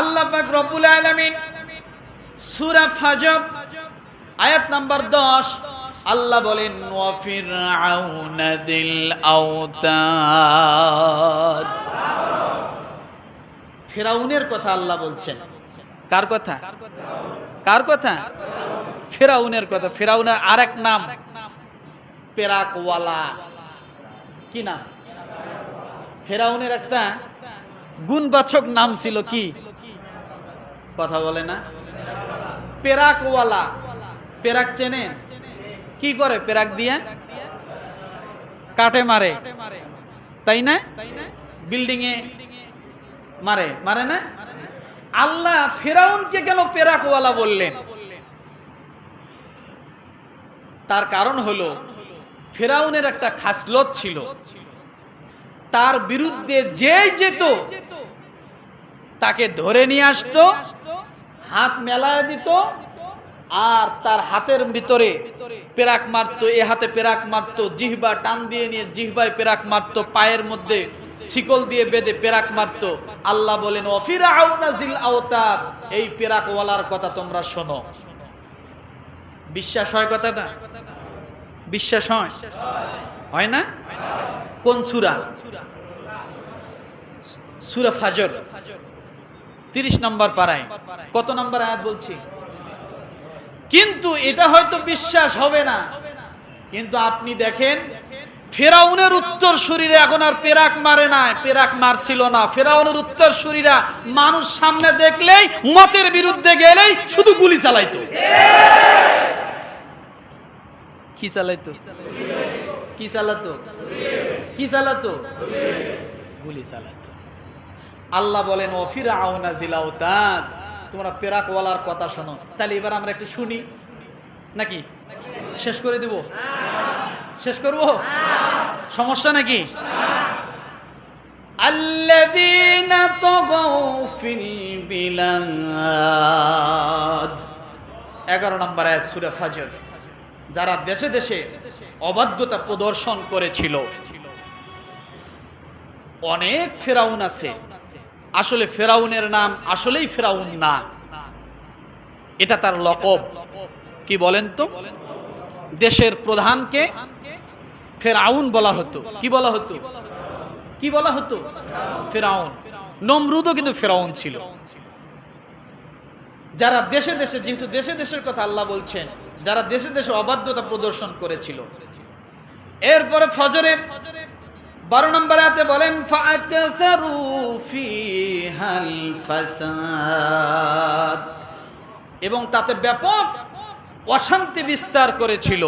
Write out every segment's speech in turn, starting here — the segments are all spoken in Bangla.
আল্লাহ পাক রব্বুল আলামিন সূরা ফাজর আয়াত নাম্বার 10 আল্লাহ বলেন, ওয়া ফিরআউনা দিল আওতাদ। ফেরাউনের কথা আল্লাহ বলছেন। কার কথা? কার কথা? ফেরাউনের কথা। ফেরাউনের আরেক নাম পেরাকওয়ালা। কি নাম? ফেরাউনের একটা গুণবাচক নাম ছিল কি? কথা বলে না? পেরাকওয়ালা। পেরাক চেনে? কি করে? পেরাক দিয়ে? কাটে মারে। তাই না? বিল্ডিং এ মারে। মারে না? আল্লাহ ফেরাউনকে কেন পেরাকওয়ালা বললেন? তার কারণ হলো, ফেরাউনের একটা খাসলত ছিল। তার বিরুদ্ধে যেই যেত তাকে ধরে নিয়ে আসতো, হাত মেলায় দিত, আর তার হাতের ভিতরে পেরাক মারতো, এ হাতে পেরাক মারতো, জিহবা টান দিয়ে নিয়ে জিহবায় পেরাক মারতো, পায়ের মধ্যে শিকল দিয়ে বেঁধে পেরাক মারতো। আল্লাহ বলেন অফিরাউনাজিল আওতাদ এই পেরাকওয়ালার কথা তোমরা শোনো। বিশ্বাস হয় কথাটা বিশ্বাস হয়? হয় না? কোন সুরা? সুরা ফাজর। তিরিশ নম্বর পাড়ায়। কত নম্বর আয়াত বলছি? কিন্তু এটা হয়তো বিশ্বাস হবে না। কিন্তু আপনি দেখেন, ফেরাউনের উত্তর শরীরে এখন আর পেরাক মারে না পেরাক মারছিল না। ফেরাউনের উত্তর শরীরা মানুষ সামনে দেখলেই মতের বিরুদ্ধে গেলেই শুধু গুলি চালাইতো। কি চালাইতো? কি চালাতো? কি চালাতো? গুলি চালাতো। আল্লাহ বলেন অফিরা আউনা জিলাউতাদ তোমরা পেরাকওয়ালার কথা শোনো তাহলে এবার আমরা একটু শুনি নাকি শেষ করে দেব শেষ করব সমস্যা নাকি الذين طغوا في البلاد এগারো নম্বর আয়াত সূরা ফাজর যারা দেশে দেশে অবাধ্যতা প্রদর্শন করেছিল অনেক ফেরাউন আছে আসলে ফেরাউনের নাম আসলেই ফেরাউন না। এটা তার লকব। কি বলেন তো? দেশের প্রধানকে ফেরাউন বলা হতো। কি বলা হতো? কি বলা হতো? ফেরাউন। নমরুদও কিন্তু ফেরাউন ছিল। যারা দেশে দেশে, যেহেতু দেশে দেশের কথা আল্লাহ বলছেন, যারা দেশে দেশে অবাধ্যতা প্রদর্শন করেছিল। এরপরে ফজরের বারো নম্বর হাতে বলেন এবং তাতে ব্যাপক অশান্তি বিস্তার করেছিল।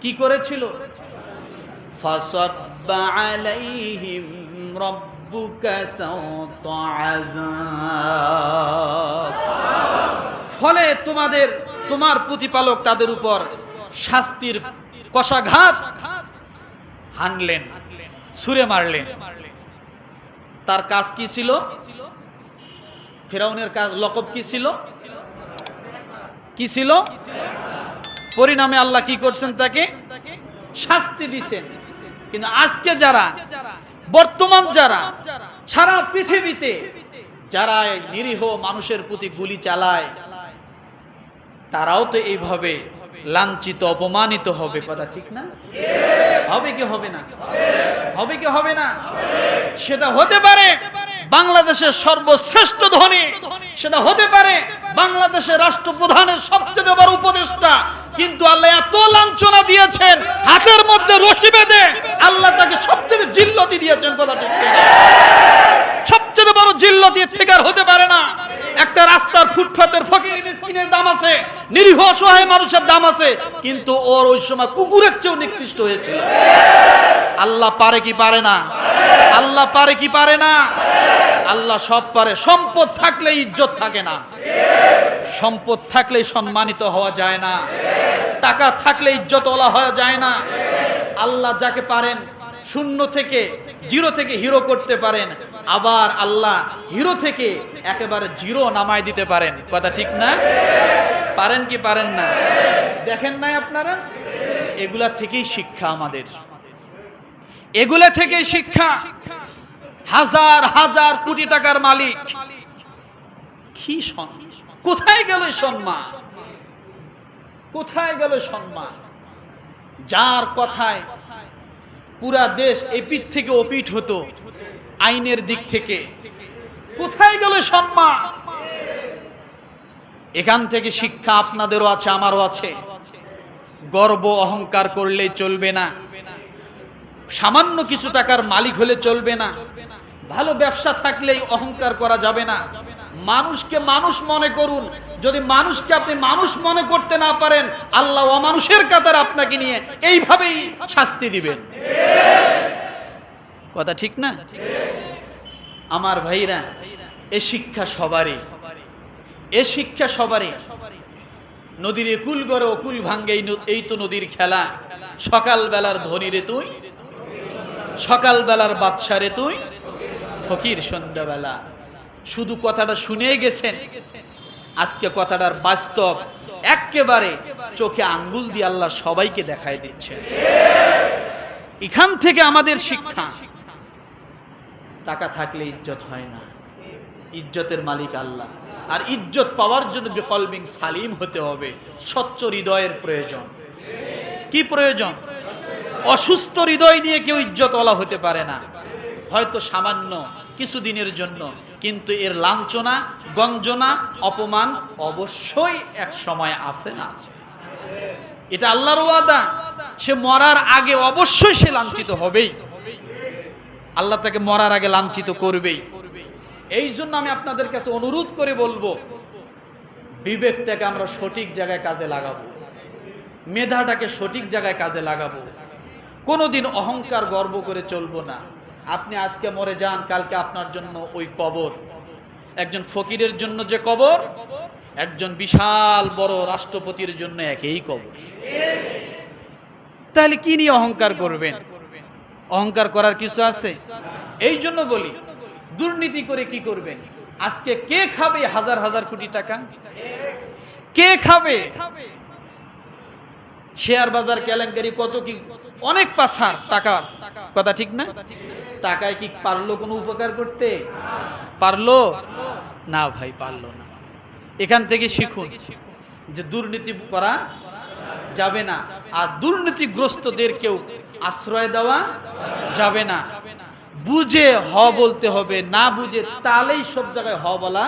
কি করেছিল? ফলে তোমাদের, তোমার প্রতিপালক তাদের উপর শাস্তির কষাঘাত হানলেন, ছুঁড়ে মারলেন। তার কাজ কি ছিল? ফেরাউনের কাজ, লকব কি ছিল? কি ছিল? পরিণামে আল্লাহ কি করছেন তাকে? শাস্তি দিছেন। কিন্তু আজকে যারা, বর্তমান যারা, সারা পৃথিবীতে যারা নিরীহ মানুষের প্রতি গুলি চালায়, তারাও তো এইভাবে লাঞ্ছিত, অপমানিত হবে। কথা ঠিক না? হবে কি হবে না? হবে কি হবে না? সেটা হতে পারে বাংলাদেশের সর্বশ্রেষ্ঠ ধনী। সেটা হতে পারে বাংলাদেশের রাষ্ট্রপ্রধানের সবচেয়ে বড় উপদেষ্টা। কিন্তু আল্লাহ এত লাঞ্ছনা দিয়েছেন, হাতের মধ্যে রশি বেঁধে আল্লাহ তাকে সবচেয়ে জিল্লতি দিয়েছেন, কথা ঠিক? সবচেয়ে বড় জিল্লতি আর হতে পারে না। একটা রাস্তার ফুটপাতের ফকির মিসকিনের দাম আছে নিরীহ অসহায় মানুষের দাম আছে, কিন্তু ওর ওই সময় কুকুরের চেয়েও নিকৃষ্ট হয়েছিল। আল্লাহ পারে কি পারে না? আল্লাহ পারে কি পারে না? আল্লাহ সব পারে। সম্পদ থাকলে ইজ্জত থাকে না। সম্পদ থাকলে সম্মানিত হওয়া যায় না। টাকা থাকলে ইজ্জতওয়ালা হওয়া যায় না। আল্লাহ যাকে পারেন, শূন্য থেকে জিরো থেকে হিরো করতে পারেন। আবার আল্লাহ হিরো থেকে একেবারে জিরো নামায় দিতে পারেন। কথা ঠিক না? পারেন কি পারেন না? দেখেন নাই আপনারা? এগুলা থেকেই শিক্ষা আমাদের। এগুলা থেকেই শিক্ষা। হাজার হাজার কোটি টাকার মালিক। কি কোথায় গেল সম্মান? কোথায় গেল সম্মান? যার কথায় পুরা দেশ এপিঠ থেকে ওপিঠ হতো, আইনের দিক থেকে। কোথায় গেল সম্মান? এখান থেকে শিক্ষা আপনাদেরও আছে, আমারও আছে। গর্ব অহংকার করলেই চলবে না। সামান্য কিছু টাকার মালিক হলে চলবে না। ভালো ব্যবসা থাকলেই অহংকার করা যাবে না। মানুষকে মানুষ মনে করুন। যদি মানুষকে আপনি মানুষ মনে করতে না পারেন, আল্লাহ অমানুষের কাতার আপনাকে নিয়ে এইভাবেই শাস্তি দিবেন। কথা ঠিক না? আমার ভাইরা, এ শিক্ষা সবারই। এ শিক্ষা সবারই। নদীর একুল গড়ে অকুল ভাঙ্গে এই তো নদীর খেলা। সকাল বেলার ধনী রে তুই সকাল বেলার বাদশা রে তুই, ফকির সন্ধ্যাবেলা। শুধু কথাটা শুনে গেছেন, আজকে কথাটার বাস্তব একেবারে চোখে আঙ্গুল দিয়ে আল্লাহ সবাইকে দেখায় দিচ্ছে এখান থেকে আমাদের শিক্ষা। টাকা থাকলে ইজ্জত হয় না। ইজ্জতের মালিক আল্লাহ। আর ইজ্জত পাওয়ার জন্য বিকলবিং সালিম হতে হবে। স্বচ্ছ হৃদয়ের প্রয়োজন। কি প্রয়োজন? অসুস্থ হৃদয় নিয়ে কেউ ইজ্জতওয়ালা হতে পারে না। হয়তো সামান্য কিছুদিনের জন্য, কিন্তু এর লাঞ্ছনা, গঞ্জনা, অপমান অবশ্যই এক সময় আছে না আছে। এটা আল্লাহর ওয়াদা। সে মরার আগে অবশ্যই সে লাঞ্ছিত হবেই। আল্লাহ তাকে মরার আগে লাঞ্ছিত করবেই। এই জন্য আমি আপনাদের কাছে অনুরোধ করে বলব বিবেকটাকে আমরা সঠিক জায়গায় কাজে লাগাবো। মেধাটাকে সঠিক জায়গায় কাজে লাগাবো। কোনোদিন অহংকার গর্ব করে চলবো না। আপনি আজকে মরে যান, কালকে আপনার জন্য ওই কবর। একজন ফকিরের জন্য যে কবর, একজন বিশাল বড় রাষ্ট্রপতির জন্য একই কবর। তাহলে কি নিয়ে অহংকার করবেন? অহংকার করার কিছু আছে? এই জন্য বলি দুর্নীতি করে কি করবেন? আজকে কে খাবে হাজার হাজার কোটি টাকা? কে খাবে? শেয়ার বাজার, কেলেঙ্কারি, কত কি? অনেক পাসার টাকা। কথা ঠিক না? টাকায় কি পারল কোনো উপকার করতে? পারল? না ভাই, পারল না। এখান থেকে শিখুন যে দুর্নীতি করা যাবে না। আর দুর্নীতিগ্রস্তদের কেউ আশ্রয় দেওয়া যাবে না। বুঝে হ বলতে হবে, না বুঝে তালেই সব জায়গায় হ বলা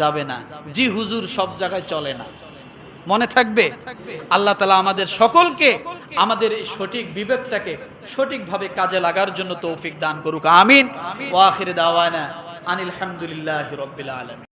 যাবে না। জি হুজুর, সব জায়গায় চলে না। মনে থাকবে? আল্লাহ তালা আমাদের সকলকে আমাদের সঠিক বিবেকটাকে সঠিকভাবে কাজে লাগার জন্য তৌফিক দান করুক। আমিন। ওয়াখির দাওয়ানা আনিল হামদুলিল্লাহ রব্বিল আলমিন।